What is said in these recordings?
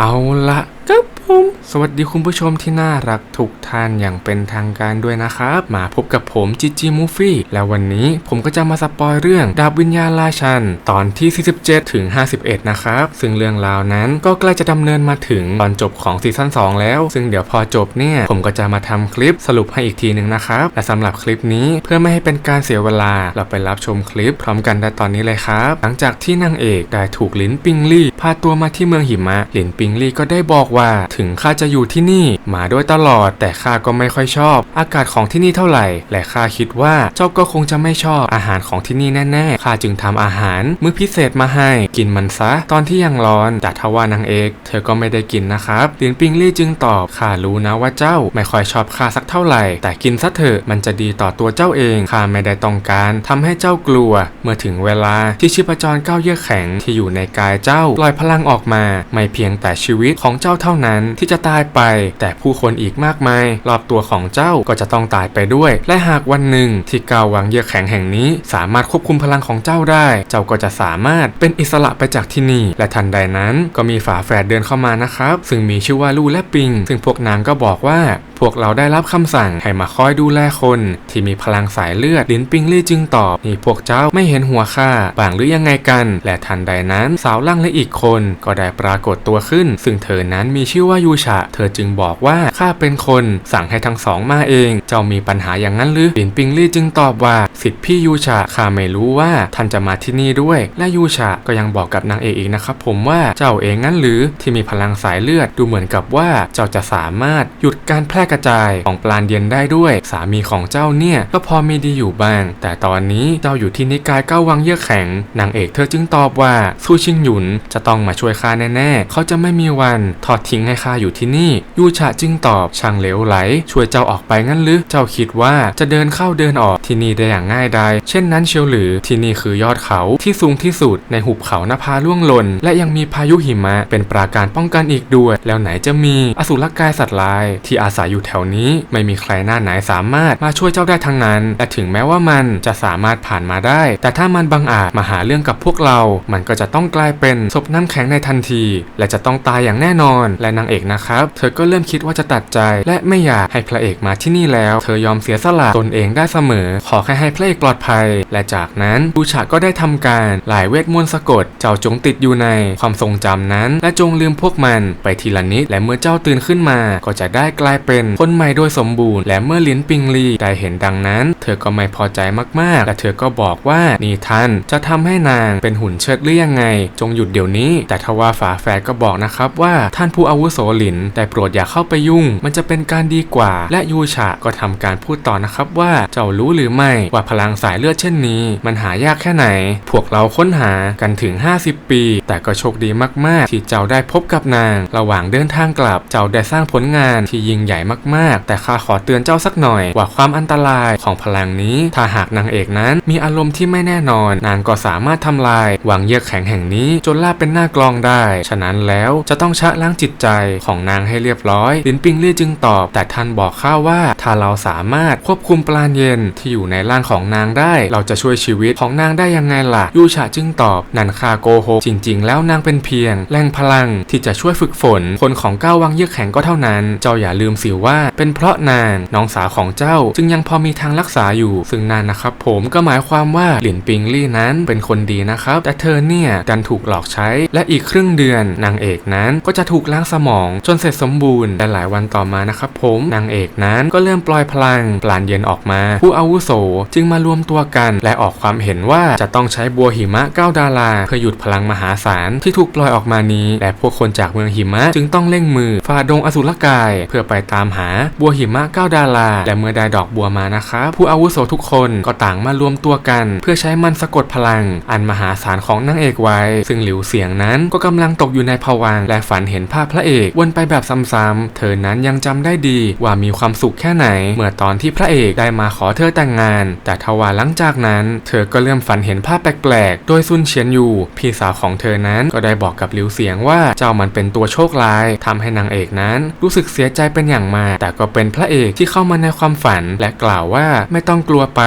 เอาละก็ สวัสดีคุณผู้ชมที่น่ารักทุกท่านอย่างเป็นทางการด้วยนะครับ มาพบกับผมจิจิมูฟี่แล้ววันนี้ผมก็จะมาสปอยเรื่องดาบวิญญาณราชัน ตอนที่ 47 ถึง 51 นะครับ ซึ่งเรื่องราวนั้นก็ใกล้จะดำเนินมาถึงตอนจบของซีซั่น2 แล้ว ซึ่งเดี๋ยวพอจบเนี่ย ผมก็จะมาทำคลิปสรุปให้อีกทีหนึ่งนะครับ และสำหรับคลิปนี้เพื่อไม่ให้เป็นการเสียเวลา เราไปรับชมคลิปพร้อมกันได้ตอนนี้เลยครับ หลังจากที่นางเอกได้ถูกลินปิงลี่พาตัวมาที่เมืองหิมะลินปิงลี่ก็ได้บอกว่าถึงข้าจะอยู่ที่นี่ มาโดยตลอด แต่ข้าก็ไม่ค่อยชอบ อากาศของที่นี่เท่าไหร่ และข้าคิดว่าเจ้าก็คงจะไม่ชอบอาหารของที่นี่แน่ๆข้าจึงทำอาหารมื้อพิเศษมาให้ กินมันซะ ตอนที่ยังร้อนแต่ทว่านางเอก เธอก็ไม่ได้กินนะครับลินปิงลี่จึงตอบข้ารู้นะว่าเจ้าไม่ค่อยชอบข้าสักเท่าไหร่ แต่กินซะเถอะมันจะดีต่อตัวเจ้าเองข้าไม่ได้ต้องการทำให้เจ้ากลัว เมื่อถึงเวลาที่ชีพจรก้าวเยือกแข็งที่อยู่ในกายเจ้าปล่อยพลังออกมา ไม่เพียงแต่ชีวิตของเจ้าเท่านั้นที่จะตายไป แต่ผู้คนอีกมากมาย รอบตัวของเจ้าก็จะต้องตายไปด้วย และหากวันหนึ่งที่กาววังเยือกแข็งแห่งนี้ สามารถควบคุมพลังของเจ้าได้ เจ้าก็จะสามารถเป็นอิสระไปจากที่นี่ และทันใดนั้นก็มีฝาแฝดเดินเข้ามานะครับ ซึ่งมีชื่อว่าลู่และปิง ซึ่งพวกนางก็บอกว่าพวกเราได้รับคำสั่งให้มาคอยดูแลคน ที่มีพลังสายเลือดลินปิงลี่จึงตอบนี่พวกเจ้าไม่เห็นหัวข้าบางหรือยังไงกัน และทันใดนั้นสาวล่างและอีกคนก็ได้ปรากฏตัวขึ้น ซึ่งเธอนั้นมีชื่อว่ายูชะ เธอจึงบอกว่าข้าเป็นคนสั่งให้ทั้งสองมาเอง เจ้ามีปัญหาอย่างนั้นหรือลินปิงลี่จึงตอบว่าสิทธิพี่ยูชะข้าไม่รู้ว่าท่านจะมาที่นี่ด้วย และยูชะก็ยังบอกกับนางเอกอีกนะครับผมว่าเจ้าเองงั้นหรือที่มีพลังสายเลือดดูเหมือนกับว่าเจ้าจะสามารถหยุดการแพร่กระจายของปราณเย็นได้ด้วย สามีของเจ้าเนี่ยก็พอมีดีอยู่บ้าง แต่ตอนนี้เจ้าอยู่ที่นิกายเก้าวังเยือกแข็ง นางเอกเธอจึงตอบว่าซูชิงหยุนจะต้องมาช่วยข้าแน่ๆ เขาจะไม่มีวันทอดทิ้งให้ข้าอยู่ที่นี่ ยูชะจึงตอบช่างเหลวไหล ช่วยเจ้าออกไปงั้นหรือเจ้าคิดว่าจะเดินเข้าเดินออกที่นี่ได้อย่างง่ายดายเช่นนั้นเชียวหรือที่นี่คือยอดเขาที่สูงที่สุดในหุบเขานภาล่วงหล่นและยังมีพายุหิมะเป็นปราการป้องกันอีกด้วย แล้วไหนจะมีอสุรกายสัตว์ลาย ที่อาศัยอยู่แถวนี้ ไม่มีใครหน้าไหนสามารถมาช่วยเจ้าได้ทั้งนั้นและถึงแม้ว่ามันจะสามารถผ่านมาได้ แต่ถ้ามันบังอาจมาหาเรื่องกับพวกเรา มันก็จะต้องกลายเป็นศพน้ำแข็งในทันที และจะต้องตายอย่างแน่นอน และนางเอกนะคะรับ เธอก็เริ่มคิดว่าจะตัดใจ และไม่อยากให้พระเอกมาที่นี่แล้ว เธอยอมเสียสละตนเองได้เสมอ ขอแค่ให้พระเอกปลอดภัย และจากนั้นบูชาก็ได้ทำการหลายเวทมนต์สะกด เจ้าจงติดอยู่ในความทรงจำนั้น และจงลืมพวกมันไปทีละนิด และเมื่อเจ้าตื่นขึ้นมา ก็จะได้กลายเป็นคนใหม่โดยสมบูรณ์ และเมื่อลิ้นปิงลีได้เห็นดังนั้น เธอก็ไม่พอใจมากๆ และเธอก็บอกว่านี่ท่านจะทำให้นางเป็นหุ่นเชิดหรือยังไง จงหยุดเดี๋ยวนี้ แต่ทว่าฝาแฝดก็บอกนะครับว่าท่านผู้อาวุโสหลินแต่โปรดอย่าเข้าไปยุ่ง มันจะเป็นการดีกว่า และยูชะก็ทำการพูดต่อนะครับว่าเจ้ารู้หรือไม่ว่าพลังสายเลือดเช่นนี้ มันหายากแค่ไหน พวกเราค้นหากันถึง 50 ปี แต่ก็โชคดีมาก ๆ ที่เจ้าได้พบกับนาง ระหว่างเดินทางกลับ เจ้าได้สร้างผลงานที่ยิ่งใหญ่มาก ๆ แต่ข้าขอเตือนเจ้าสักหน่อย ว่าความอันตรายของพลังนี้ ถ้าหากนางเอกนั้น มีอารมณ์ที่ไม่แน่นอน นางก็สามารถทำลายวังเยือกแข็งแห่งนี้ จนลาบเป็นหน้ากลองได้ ฉะนั้นแล้วจะต้องชะล้างจิตใจของนางให้เรียบร้อย ลินปิงเลี่ยจึงตอบ แต่ท่านบอกข้าว่า ถ้าเราสามารถควบคุมปราณเย็นที่อยู่ในร่างของนางได้ เราจะช่วยชีวิตของนางได้ยังไงล่ะ ยูชาจึงตอบ นันคาโกโฮจริง ๆ แล้วนางเป็นเพียง แรงพลังที่จะช่วยฝึกฝน คนของก้าววังเยือกแข็งก็เท่านั้น เจ้าอย่าลืมสิว่า เป็นเพราะนางน้องสาวของเจ้า จึงยังพอมีทางรักษาอยู่ ซึ่งนั่นนะครับ ผมก็หมายความว่าหลินปิงลี่นั้นเป็นคนดีนะครับ แต่เธอเนี่ยดันถูกหลอกใช้ และอีกครึ่งเดือนนางเอกนั้นก็จะถูกล้างสมองจนเสร็จสมบูรณ์แต่หลายวันต่อมานะครับผมนางเอกนั้นก็เริ่มปล่อยพลังปลานเย็นออกมา ผู้อาวุโสจึงมารวมตัวกัน และออกความเห็นว่าจะต้องใช้บัวหิมะเก้าดาราเพื่อหยุดพลังมหาศาลที่ถูกปล่อยออกมานี้และพวกคนจากเมืองหิมะ จึงต้องเร่งมือฝ่าดงอสุรกาย เพื่อไปตามหาบัวหิมะเก้าดาราและเมื่อได้ดอกบัวมานะครับผู้อาวุโสทุกคนก็ต่างมารวมตัวกัน เพื่อใช้มันสะกดพลัง อันมหาศาลของนางเอกไว้ ซึ่งหลิวเสียงนั้นก็กำลังตกอยู่ในภวังและฝันเห็นภาพพระเอกวนไปแบบซ้ำๆ เธอนั้นยังจำได้ดีว่ามีความสุขแค่ไหน เมื่อตอนที่พระเอกได้มาขอเธอแต่งงาน แต่ทว่าหลังจากนั้น เธอก็เริ่มฝันเห็นภาพแปลกๆ โดยซุนเฉียนอยู่ พี่สาวของเธอนั้นก็ได้บอกกับหลิวเสียงว่าเจ้ามันเป็นตัวโชคร้ายทำให้นางเอกนั้น รู้สึกเสียใจเป็นอย่างมาก แต่ก็เป็นพระเอกที่เข้ามาในความฝัน และกล่าวว่าไม่ต้องกลัวไป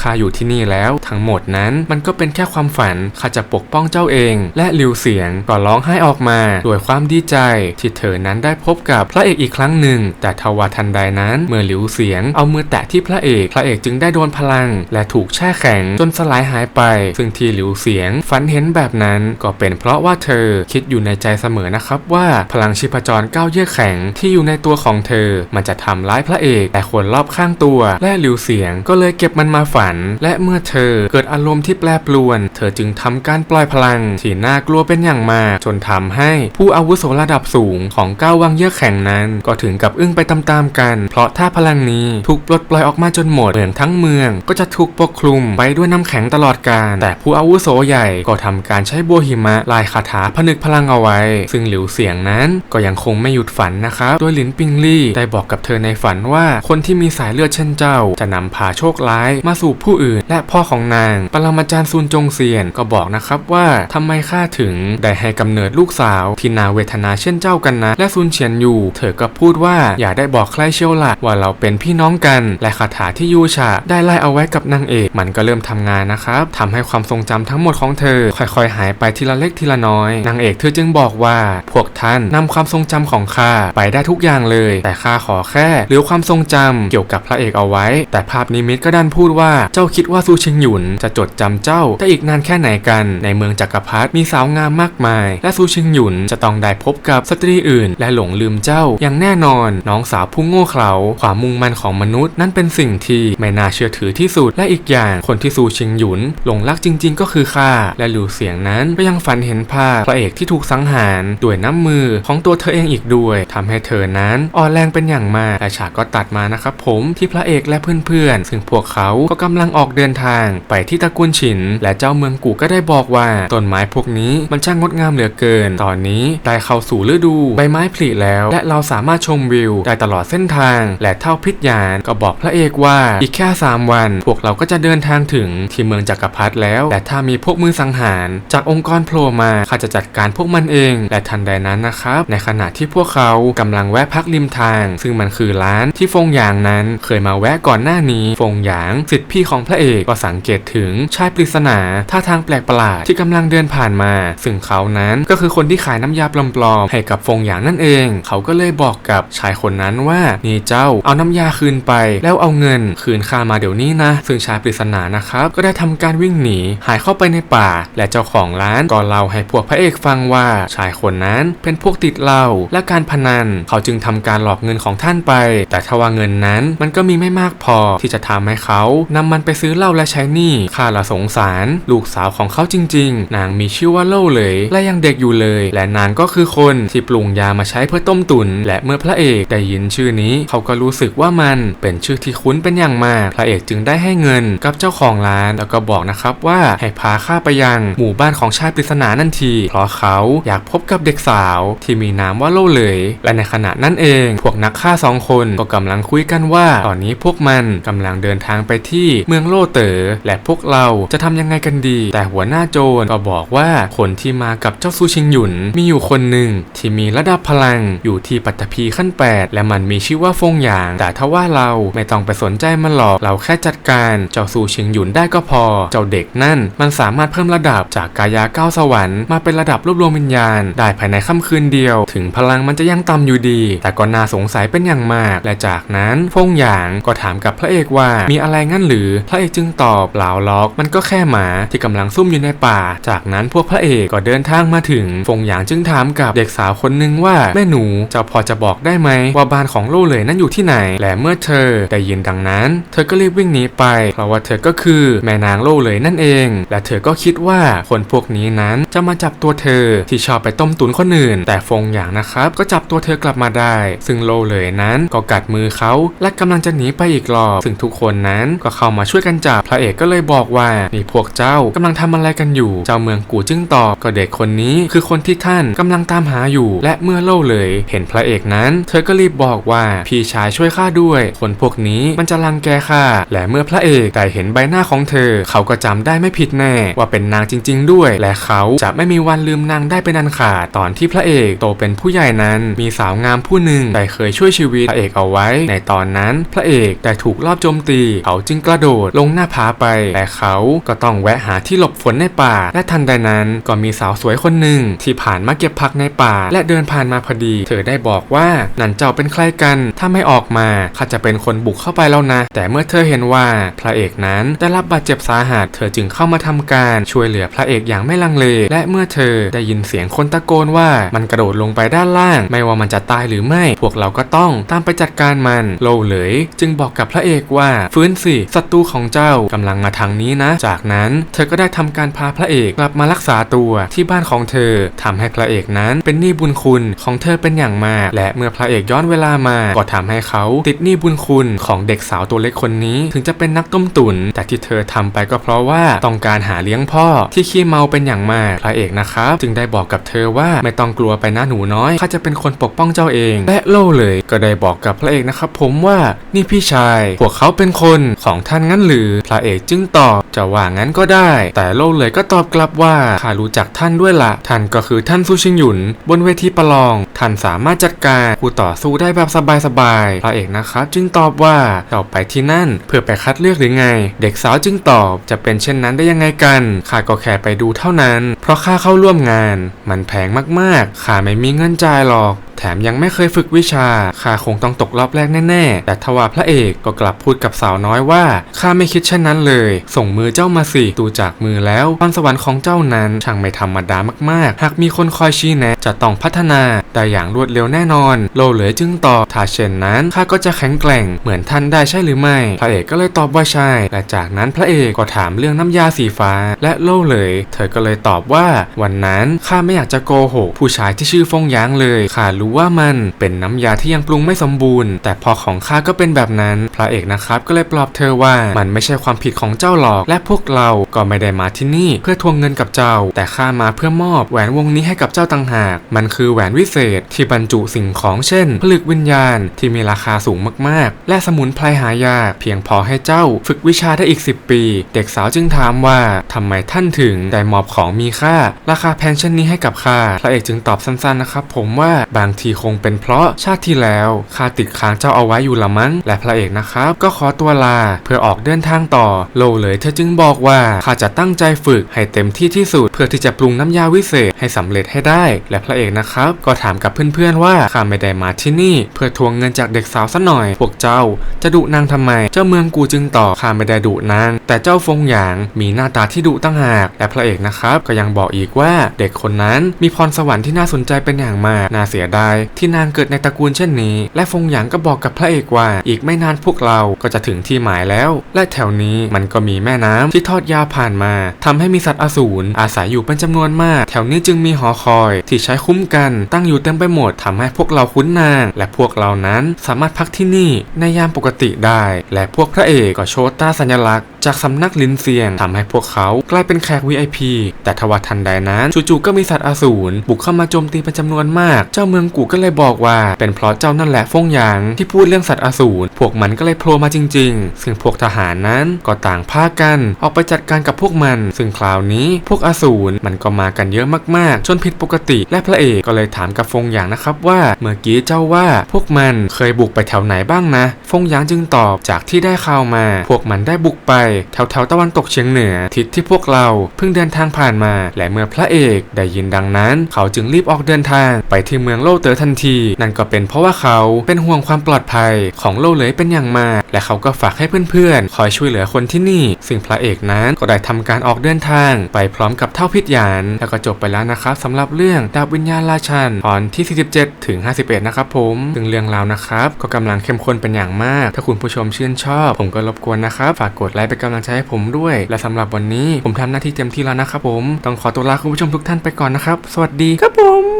ข้าอยู่ที่นี่แล้ว ทั้งหมดนั้นมันก็เป็นแค่ความฝันข้าจะปกป้องเจ้าเอง และหลิวเสียงก็ร้องไห้ออกมาด้วยความดีใจที่เธอนั้นได้พบกับพระเอกอีกครั้งหนึ่ง แต่ทว่าทันใดนั้นเมื่อหลิวเสียงเอามือแตะที่พระเอก พระเอกจึงได้โดนพลัง และถูกแช่แข็งจนสลายหายไป ซึ่งที่หลิวเสียงฝันเห็นแบบนั้นก็เป็นเพราะว่าเธอคิดอยู่ในใจเสมอนะครับว่าพลังชีพจรก้าวเยือกแข็งที่อยู่ในตัวของเธอ มันจะทำร้ายพระเอกแต่คนรอบข้างตัว และหลิวเสียงก็เลยเก็บมันมาฝัน และเมื่อเธอเกิดอารมณ์ที่แปรปรวน เธอจึงทำการปล่อยพลังที่น่ากลัวเป็นอย่างมากจนทำให้ผู้อาวุโสระดับสูงของก้าววังเยือกแข็งนั้น ก็ถึงกับอึ้งไปตามๆกัน เพราะถ้าพลังนี้ถูกปลดปล่อยออกมาจนหมดเหมืองทั้งเมือง ก็จะถูกปกคลุมไปด้วยน้ำแข็งตลอดกาลแต่ผู้อาวุโสใหญ่ก็ทำการใช้บัวหิมะลายคาถาผนึกพลังเอาไว้ ซึ่งหลิวเสียงนั้นก็ยังคงไม่หยุดฝันนะครับโดยหลินปิงลี่ได้บอกกับเธอในฝันว่าคนที่มีสายเลือดเช่นเจ้า จะนำพาโชคร้ายมาสู่ผู้อื่น และพ่อของนาง ปรมาจารย์ซุนจงเซียนก็บอกนะครับว่าทำไมข้าถึงได้ให้กำเนิดลูกสาวที่นาเวทนาเช่นเจ้ากันนะและซุนเฉียนอยู่ เธอก็พูดว่าอย่าได้บอกใครเชียวละว่าเราเป็นพี่น้องกัน และคาถาที่ยูชาได้ไล่เอาไว้กับนางเอก มันก็เริ่มทำงานนะครับทำให้ความทรงจำทั้งหมดของเธอ ค่อยๆ หายไปทีละเล็กทีละน้อย นางเอกเธอจึงบอกว่า พวกท่านนำความทรงจำของข้าไปได้ทุกอย่างเลย แต่ข้าขอแค่เหลือความทรงจำเกี่ยวกับพระเอกเอาไว้ แต่ภาพนิมิตก็ดันพูดว่าเจ้าคิดว่าซูชิงหยุนจะจดจำเจ้าได้อีกนานแค่ไหนกัน ในเมืองจักรพรรดิมีสาวงามมากมาย และซูชิงหยุนจะต้องได้พบกับสตรีอื่นและหลงลืมเจ้า อย่างแน่นอน น้องสาวผู้โง่เขลาความมุ่งมั่นของมนุษย์ นั่นเป็นสิ่งที่ไม่น่าเชื่อถือที่สุด และอีกอย่างคนที่ซูชิงหยุนหลงรักจริง ๆ ก็คือข้าและหลิวเสียงนั้นก็ยังฝันเห็นภาพพระเอกที่ถูกสังหารด้วยน้ำมือของตัวเธอเองอีกด้วยทำให้เธอนั้นอ่อนแรงเป็นอย่างมากและฉากก็ตัดมานะครับผมที่พระเอกและเพื่อนๆซึ่งพวกเขาก็กำลังออกเดินทางไปที่ตระกูลฉิน และเจ้าเมืองกูก็ได้บอกว่าต้นไม้พวกนี้มันช่างงดงามเหลือเกิน ตอนนี้ได้เข้าสู่ฤดูใบไม้ผลิแล้ว และเราสามารถชมวิวได้ตลอดเส้นทาง และเท่าพิษยานก็บอกพระเอกว่าอีกแค่ 3 วัน พวกเราก็จะเดินทางถึงที่เมืองจักรพรรดิแล้วและถ้ามีพวกมือสังหาร จากองค์กรโผล่มาข้าจะจัดการพวกมันเอง และทันใดนั้นนะครับ ในขณะที่พวกเขากำลังแวะพักริมทาง ซึ่งมันคือร้านที่ฟงหยางนั้น เคยมาแวะก่อนหน้านี้ ฟงหยางสิทธิพี่ของพระเอกก็สังเกตถึงชายปริศนาท่าทางแปลกประหลาดที่กำลังเดินผ่านมา ซึ่งเขานั้นก็คือคนที่ขายน้ำยาปลอมๆให้กับฟงหยางนั่นเองเขาก็เลยบอกกับชายคนนั้นว่านี่เจ้าเอาน้ำยาคืนไป แล้วเอาเงินคืนข้ามาเดี๋ยวนี้นะ ซึ่งชายปริศนานะครับ ก็ได้ทำการวิ่งหนีหายเข้าไปในป่า และเจ้าของร้านก็เล่าให้พวกพระเอกฟังว่าชายคนนั้นเป็นพวกติดเหล้าและการพนัน เขาจึงทำการหลอกเงินของท่านไป แต่ทว่าเงินนั้นมันก็มีไม่มากพอที่จะทำให้เขานำมันไปซื้อเหล้าและใช้หนี้ข้าละสงสาร ลูกสาวของเขาจริง ๆ นางมีชื่อว่าเล่าเลย และยังเด็กอยู่เลย และนางก็คือคนที่ปรุงยามาใช้เพื่อต้มตุน และเมื่อพระเอกได้ยินชื่อนี้ เขาก็รู้สึกว่ามันเป็นชื่อที่คุ้นเป็นอย่างมาก พระเอกจึงได้ให้เงินกับเจ้าของร้าน แล้วก็บอกนะครับว่าให้พาข้าไปยังหมู่บ้านของชายปริศนานั่นที เพราะเขาอยากพบกับเด็กสาวที่มีนามว่าเล่าเลย และในขณะนั้นเอง พวกนักฆ่าสองคนก็กำลังคุยกันว่า ตอนนี้พวกมันกำลังเดินทางไปที่เมืองโลเต๋อและพวกเราจะทำยังไงกันดี แต่หัวหน้าโจรก็บอกว่าคนที่มากับเจ้าซูชิงหยุนมีอยู่คนหนึ่งที่มีระดับพลังอยู่ที่ปัตตภีขั้น 8 และมันมีชื่อว่าฟงหยาง แต่ถ้าว่าเราไม่ต้องไปสนใจมันหรอก เราแค่จัดการเจ้าซูชิงหยุนได้ก็พอ เจ้าเด็กนั่นมันสามารถเพิ่มระดับจากกายาเก้าสวรรค์มาเป็นระดับรวบรวมวิญญาณ ได้ภายในค่ำคืนเดียว ถึงพลังมันจะยังต่ำอยู่ดี แต่ก็น่าสงสัยเป็นอย่างมาก และจากนั้นฟงหยางก็ถามกับพระเอกว่ามีอะไรงั้นหรือ พระเอกจึงตอบเปล่าล็อก มันก็แค่หมาที่กำลังซุ่มอยู่ในป่า จากนั้นพวกพระเอกก็เดินทางมาถึงฟงหยางจึงถามกับเด็กสาวคนหนึ่งว่าแม่หนูเจ้าพอจะบอกได้ไหมว่าบ้านของโลเลยนั้นอยู่ที่ไหน และเมื่อเธอได้ยินดังนั้น เธอก็รีบวิ่งหนีไป เพราะว่าเธอก็คือแม่นางโลเลยนั่นเอง และเธอก็คิดว่าคนพวกนี้นั้นจะมาจับตัวเธอที่ชอบไปต้มตุนคนอื่น แต่ฟงหยางนะครับ ก็จับตัวเธอกลับมาได้ ซึ่งโลเลยนั้นก็กัดมือเขาและกำลังจะหนีไปอีกรอบซึ่งทุกคนนั้นก็เข้ามาช่วยกันจับพระเอกก็เลยบอกว่านี่พวกเจ้ากำลังทำอะไรกันอยู่ เจ้าเมืองกูจึงตอบก็เด็กคนนี้คือคนที่ท่านกำลังตามหาอยู่ และเมื่อโลล่เลย เห็นพระเอกนั้น เธอก็รีบบอกว่าพี่ชายช่วยข้าด้วย คนพวกนี้มันจะรังแกข้าและเมื่อพระเอกได้เห็นใบหน้าของเธอ เขาก็จำได้ไม่ผิดแน่ ว่าเป็นนางจริง ๆ ด้วย และเขาจะไม่มีวันลืมนางได้เป็นอันขาดตอนที่พระเอกโตเป็นผู้ใหญ่นั้น มีสาวงามผู้หนึ่งได้เคยช่วยชีวิตพระเอกเอาไว้ ในตอนนั้นพระเอกได้ถูกลอบโจมตี เขาจึงกระโดดลงหน้าผาไป แต่เขาก็ต้องแวะหาที่หลบฝนในป่า และทันใดนั้นก็มีสาวสวยคนหนึ่งที่ผ่านมาเก็บผักในป่า และเดินผ่านมาพอดี เธอได้บอกว่านันเจ้าเป็นใครกัน ถ้าไม่ออกมาข้าจะเป็นคนบุกเข้าไปแล้วนะ แต่เมื่อเธอเห็นว่าพระเอกนั้นได้รับบาดเจ็บสาหัส เธอจึงเข้ามาทำการช่วยเหลือพระเอกอย่างไม่ลังเล และเมื่อเธอได้ยินเสียงคนตะโกนว่ามันกระโดดลงไปด้านล่าง ไม่ว่ามันจะตายหรือไม่ พวกเราก็ต้องตามไปจัดการมันโลเหลย จึงบอกกับพระเอกว่าฟื้นสิศัตรูของเจ้ากำลังมาทางนี้นะ จากนั้นเธอก็ได้ทำการพาพระเอกกลับมารักษาตัวที่บ้านของเธอทำให้พระเอกนั้นเป็นหนี้บุญคุณของของเธอเป็นอย่างมาก และเมื่อพระเอกย้อนเวลามา ก็ทำให้เขาติดหนี้บุญคุณของเด็กสาวตัวเล็กคนนี้ ถึงจะเป็นนักต้มตุ๋นแต่ที่เธอทำไปก็เพราะว่าต้องการหาเลี้ยงพ่อที่ขี้เมาเป็นอย่างมากพระเอกนะครับ จึงได้บอกกับเธอว่าไม่ต้องกลัวไปนะหนูน้อยข้าจะเป็นคนปกป้องเจ้าเอง และโล่เลยก็ได้บอกกับพระเอกนะครับ ผมว่านี่พี่ชายพวกเขาเป็นคนของท่านงั้นหรือพระเอกจึงตอบจะว่างั้นก็ได้ แต่โล่เลยก็ตอบกลับว่าข้ารู้จักท่านด้วยล่ะท่านก็คือท่านซูชิงหยุน บนเวทีประลองท่านสามารถจัดการคู่ต่อสู้ได้แบบสบายๆพระเอกนะครับจึงตอบว่าเราไปที่นั่นเพื่อไปคัดเลือกหรือไง เด็กสาวจึงตอบจะเป็นเช่นนั้นได้ยังไงกันข้าก็แค่ไปดูเท่านั้น เพราะข้าเข้าร่วมงาน มันแพงมากๆข้าไม่มีเงินจ่ายหรอก แถมยังไม่เคยฝึกวิชาข้าคงต้องตกรอบแรกแน่ๆ แต่ทว่าพระเอกก็กลับพูดกับสาวน้อยว่าข้าไม่คิดเช่นนั้นเลย ส่งมือเจ้ามาสิดูจากมือแล้วพรสวรรค์ของเจ้านั้นช่างไม่ธรรมดามากๆ หากมีคนคอยชี้แนะจะต้องพัฒนาได้อย่างรวดเร็วแน่นอน โลเหลยจึงตอบถ้าเช่นนั้นข้าก็จะแข็งแกร่งเหมือนท่านได้ใช่หรือไม่ พระเอกก็เลยตอบว่าใช่และจากนั้นพระเอกก็ถามเรื่องน้ำยาสีฟ้า และโลเหลย เธอก็เลยตอบว่า วันนั้นข้าไม่อยากจะโกหกผู้ชายที่ชื่อฟงยางเลยข้ารู้ว่ามันเป็นน้ำยาที่ยังปรุงไม่สมบูรณ์ แต่พอของข้าก็เป็นแบบนั้น พระเอกนะครับก็เลยปลอบเธอว่ามันไม่ใช่ความผิดของเจ้าหรอก และพวกเราก็ไม่ได้มาที่นี่ เพื่อทวงเงินกับเจ้า แต่ข้ามาเพื่อมอบแหวนวงนี้ให้กับเจ้าต่างหาก มันคือแหวนวิเศษที่บรรจุสิ่งของเช่นผลึกวิญญาณที่มีราคาสูงมากๆ และสมุนไพรหายากเพียงพอให้เจ้าฝึกวิชาได้อีก 10 ปี เด็กสาวจึงถามว่าทำไมท่านถึงได้มอบของมีค่า ราคาแพงเช่นนี้ให้กับข้าพระเอกจึงตอบสั้นๆนะครับผมว่าบางทีคงเป็นเพราะชาติที่แล้วข้าติดค้างเจ้าเอาไว้อยู่ละมั้ง และพระเอกนะครับ ก็ขอตัวลาเพื่อออกเดินทางต่อ โลเลยเธอจึงบอกว่าข้าจะตั้งใจฝึกให้เต็มที่ที่สุด เพื่อที่จะปรุงน้ำยาวิเศษให้สำเร็จให้ได้ และพระเอกนะครับ ก็ถามกับเพื่อนๆว่าข้าไม่ได้มาที่นี่ เพื่อทวงเงินจากเด็กสาวซะหน่อย พวกเจ้า จะดุนางทำไม เจ้าเมืองกูจึงตอบข้าไม่ได้ดุนาง แต่เจ้าฟงหยางมีหน้าตาที่ดุตั้งหาก และพระเอกนะครับ ก็ยังบอกอีกว่าเด็กคนนั้นมีพรสวรรค์ที่น่าสนใจเป็นอย่างมากน่าเสียดายที่นางเกิดในตระกูลเช่นนี้ และฟงหยางก็บอกกับพระเอกว่า อีกไม่นานพวกเราก็จะถึงที่หมายแล้ว และแถวนี้มันก็มีแม่น้ำที่ทอดยาวผ่านมาทำให้มีสัตว์อสูรอาศัยอยู่เป็นจำนวนมาก แถวนี้จึงมีหอคอย ที่ใช้คุ้มกัน ตั้งอยู่เต็มไปหมดทำให้พวกเราคุ้นนาง และพวกเรานั้นสามารถพักที่นี่ในยามปกติได้ และพวกพระเอกก็โชว์ตาสัญลักษณ์จากสำนักลินเซียงทำให้พวกเขากลายเป็นแขก VIP แต่ทว่าทันใดนั้นจู่ๆก็มีสัตว์อสูรบุกเข้ามาโจมตีเป็นจำนวนมาก เจ้าเมืองกูก็เลยบอกว่าเป็นเพราะเจ้านั่นแหละฟงหยางที่พูดเรื่องสัตว์อสูรพวกมันก็เลยโผล่มาจริง ๆ ซึ่งพวกทหารนั้นก็ต่างพากัน ออกไปจัดการกับพวกมัน ซึ่งคราวนี้พวกอสูรมันก็มากันเยอะมากๆจนผิดปกติ และพระเอกก็เลยถามกับฟงหยางนะครับว่าเมื่อกี้เจ้าว่าพวกมันเคยบุกไปแถวไหนบ้างนะ ฟงหยางจึงตอบจากที่ได้ข่าวมา พวกมันได้บุกไปแถวแถวตะวันตกเฉียงเหนือทิศที่พวกเราเพิ่งเดินทางผ่านมา และเมื่อพระเอกได้ยินดังนั้น เขาจึงรีบออกเดินทางไปที่เมืองโลเตอทันที นั่นก็เป็นเพราะว่าเขาเป็นห่วงความปลอดภัยของโลเลยเป็นอย่างมาก และเขาก็ฝากให้เพื่อนๆ คอยช่วยเหลือคนที่นี่ ซึ่งพระเอกนั้นก็ได้ทำการออกเดินทาง ไปพร้อมกับเท่าพิษยาน แล้วก็จบไปแล้วนะครับสำหรับเรื่องดาบวิญญาณราชันตอนที่ 47 ถึง 51 นะครับผมซึ่งเรื่องราวนะครับ ก็กำลังเข้มข้นเป็นอย่างมาก ถ้าคุณผู้ชมชื่นชอบ ผมก็รบกวนนะครับฝากกดไลค์เป็นกำลังใจให้ผมด้วย และสำหรับวันนี้ผมทำหน้าที่เต็มที่แล้วนะครับผมต้องขอตัวลาคุณผู้ชมทุกท่านไปก่อนนะครับ สวัสดีครับผม